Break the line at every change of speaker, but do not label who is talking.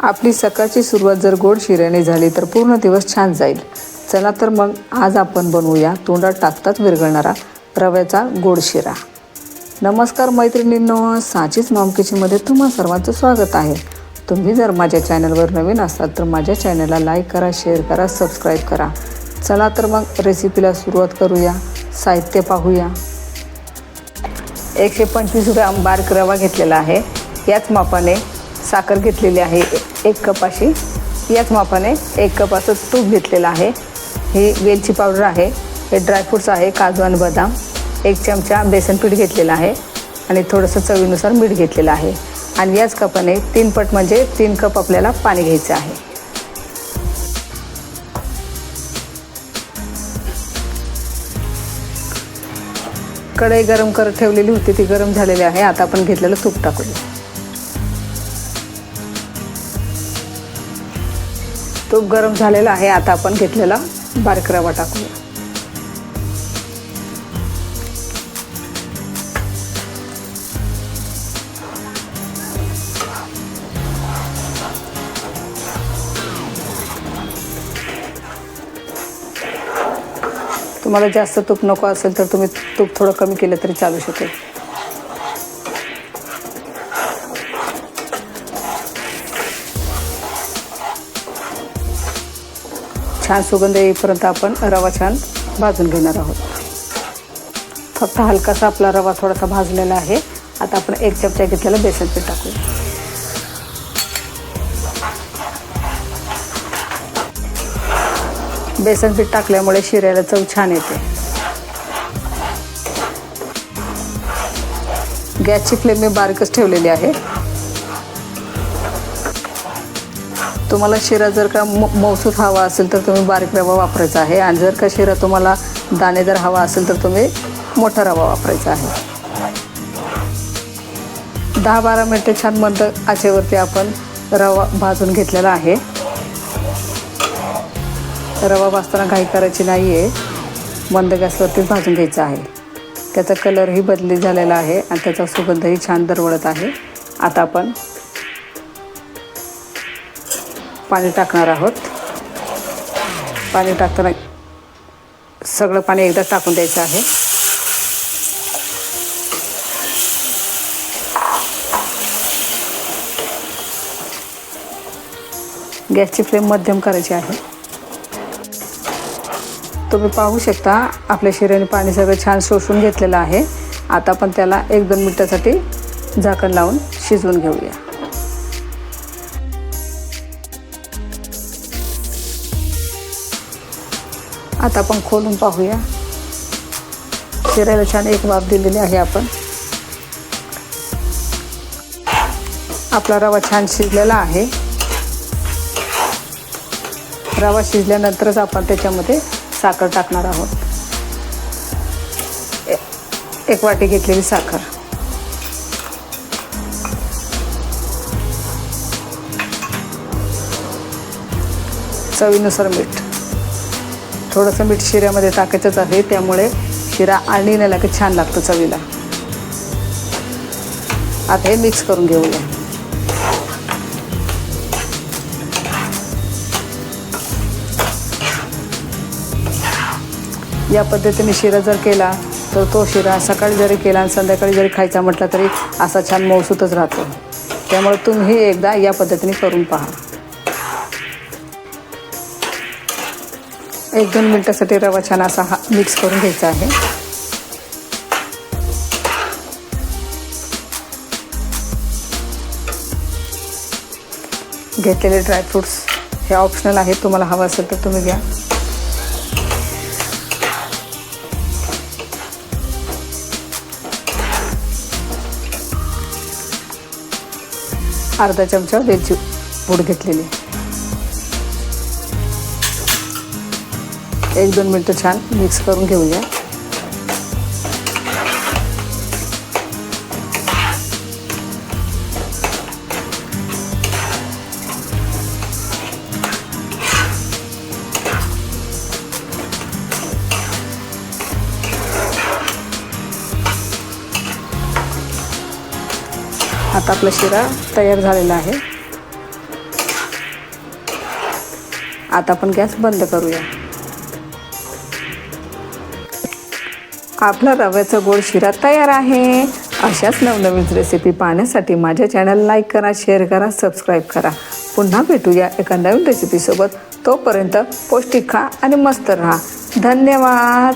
आपली सकाळची सुरुवात जर गोड शिऱ्याने झाली तर पूर्ण दिवस छान जाईल. चला तर मग आज आपण बनवूया तोंडात टाकताच विरघळणारा रव्याचा गोड शिरा. नमस्कार मैत्रिणींनो साचीच मामकिचीमध्ये तुम्हा सर्वांचं स्वागत आहे. तुम्ही जर माझ्या चॅनलवर नवीन असाल तर माझ्या चॅनलला लाईक करा शेअर करा सबस्क्राईब करा. चला तर मग रेसिपीला सुरुवात करूया साहित्य पाहूया. एकशे पंचवीस ग्राम बार्क रवा घेतलेला आहे. याच मापाने साखर घेतलेली आहे एक कप अशी. याच मापाने एक कप असं तूप घेतलेलं आहे. ही वेलची पावडर आहे हे ड्रायफ्रूट्स आहे काजू आणि बदाम. एक चमचा बेसन पीठ घेतलेलं आहे आणि थोडंसं चवीनुसार मीठ घेतलेलं आहे. आणि याच कपाने तीन पट म्हणजे तीन कप आपल्याला पाणी घ्यायचं आहे. कढई गरम करत ठेवलेली होती ती गरम झालेली आहे. आता आपण घेतलेलं तूप टाकूया. तूप गरम झालेलं आहे. आता आपण घेतलेला बारीक रवा टाकूया. तुम्हाला जास्त तूप नको असेल तर तुम्ही तूप थोडं कमी केलं तरी चालू शकेल. छान सुगंध येईपर्यंत आपण रवा छान भाजून घेणार आहोत. फक्त हलकासा आपला रवा थोडासा भाजलेला आहे. आता आपण एक चमचा घेतलेला बेसन पीठ टाकूया. बेसन पीठ टाकल्यामुळे शिऱ्याला चव छान येते. गॅसची फ्लेम मी बारीकच ठेवलेली आहे. तुम्हाला शिरा जर का म मौसूद हवा असेल तर तुम्ही बारीक रवा वापरायचा आहे. आणि जर का शिरा तुम्हाला दाणेदार हवा असेल तर तुम्ही मोठा रवा वापरायचा आहे. दहा बारा मिनटं छान मंद आचेवरती आपण रवा भाजून घेतलेला आहे. रवा भाजताना घाई करायची नाही आहे मंद गॅसवरतीच भाजून घ्यायचा आहे. त्याचा कलरही बदली झालेला आहे आणि त्याचा सुगंधही छान दरवळत आहे. आता आपण पाणी टाकणार आहोत. पाणी टाकताना सगळं पाणी एकदा टाकून द्यायचं आहे. गॅसची फ्लेम मध्यम करायची आहे. तुम्ही पाहू शकता आपल्या शिऱ्याने पाणी सगळं छान शोषून घेतलेलं आहे. आता आपण त्याला एक दोन मिनटासाठी झाकण लावून शिजवून घेऊया. आता आपण खोलून पाहूया. शिरायला छान एक वाफ दिलेली आहे आपण. आपला रवा छान शिजलेला आहे. रवा शिजल्यानंतरच आपण त्याच्यामध्ये साखर टाकणार आहोत. एक वाटी घेतलेली साखर. चवीनुसार मीठ. थोडंसं मीठ शिऱ्यामध्ये टाकायचंच आहे त्यामुळे शिरा आणि नेला की छान लागतो चवीला. आता हे मिक्स करून घेऊया. या पद्धतीने शिरा जर केला तर तो शिरा सकाळी जरी केला आणि संध्याकाळी जरी खायचा म्हटला तरी असा छान मौसूतच राहतो. त्यामुळे तुम्ही एकदा या पद्धतीने करून पहा. एक दोन मिनटासाठी रवा छान असा हा मिक्स करून घ्यायचा आहे. घेतलेले ड्रायफ्रूट्स हे ऑप्शनल आहेत. तुम्हाला हवं असेल तर तुम्ही घ्या. अर्धा चमचा वेलची पूड घेतलेली. एक दोन मिनटं छान मिक्स करून घेऊया. आता आपला शिरा तयार झालेला आहे. आता आपण गॅस बंद करूया. आपला रव्याचा गोड शिरा तयार आहे. अशाच नवनवीन रेसिपी पाहण्यासाठी माझ्या चॅनल लाईक करा शेअर करा सबस्क्राईब करा. पुन्हा भेटूया एका नवीन रेसिपीसोबत तोपर्यंत पौष्टिक खा आणि मस्त राहा. धन्यवाद.